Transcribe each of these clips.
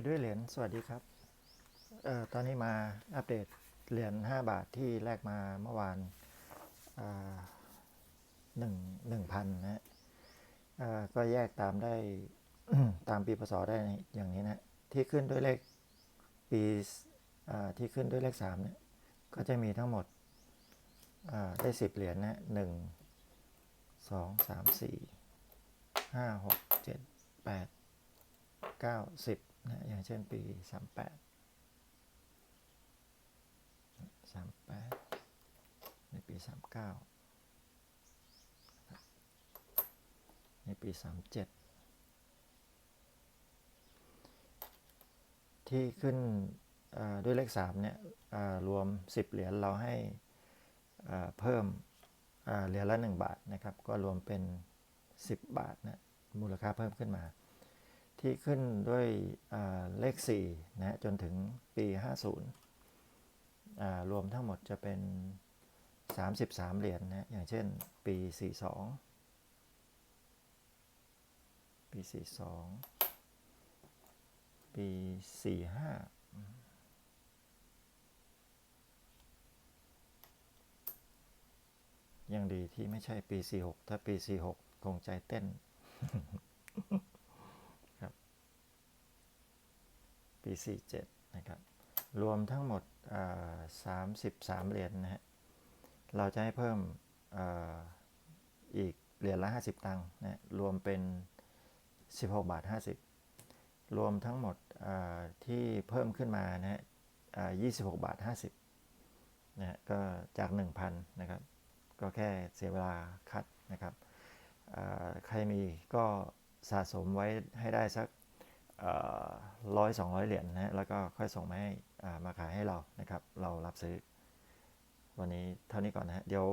ยด้วยเหรียญสวัสดีครับเอ่อตอนนี้มาอัปเดตเหรียญ5บาทที่แลกมาเมื่อวานหนึ่งหนึ่งพันนะก็แยกตามได้ตามปีพศได้อย่างนี้นะที่ขึ้นด้วยเลขปีที่ขึ้นด้วยเลขสามเนี่ยก็จะมีทั้งหมดได้สิบเหรียญนะหนึ่งสองสามสี่ห้าหกเจ็ดแปดเก้าสิบ นะอย่างเช่นปีสามแปดสามแปดในปีสามเก้าในปีสามเจ็ดที่ขึ้นด้วยเลขสามเนี่ยรวมสิบเหรียญเราให้เพิ่มเหรียญละหนึ่งบาทนะครับ ก็รวมเป็นสิบบาทนะมูลค่าเพิ่มขึ้นมา ที่ขึ้นด้วยเลข4นะฮะจนถึงปี 50 รวมทั้งหมดจะเป็น 33 เหรียญนะฮะอย่างเช่นปี 42 ปี 42 ปี 45ยังดีที่ไม่ใช่ปี 46 ถ้าปี 46 คงใจเต้น ปี47นะครับรวมทั้งหมดอ่า33 เหรียญนะฮะเราจะให้เพิ่มอ,อีกเหรียญละ 50 ตังค์นะรวมเป็น 16 บาท 50 รวมทั้งหมดที่เพิ่มขึ้นมานะฮะอ่า26 บาท 50นะฮะก็จาก 1,000 นะครับ ก็แค่เสียเวลาคัดนะครับใครมีก็สะสมไว้ให้ได้สัก ร้อยสองร้อยเหรียญนะฮะแล้วก็ค่อยส่งมาให้มาขายให้เรานะครับ เรารับซื้อ วันนี้เท่านี้ก่อนนะฮะเดี๋ยว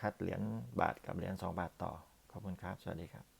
คัดเหรียญบาทกับเหรียญ2 บาทต่อ ขอบคุณครับ สวัสดีครับ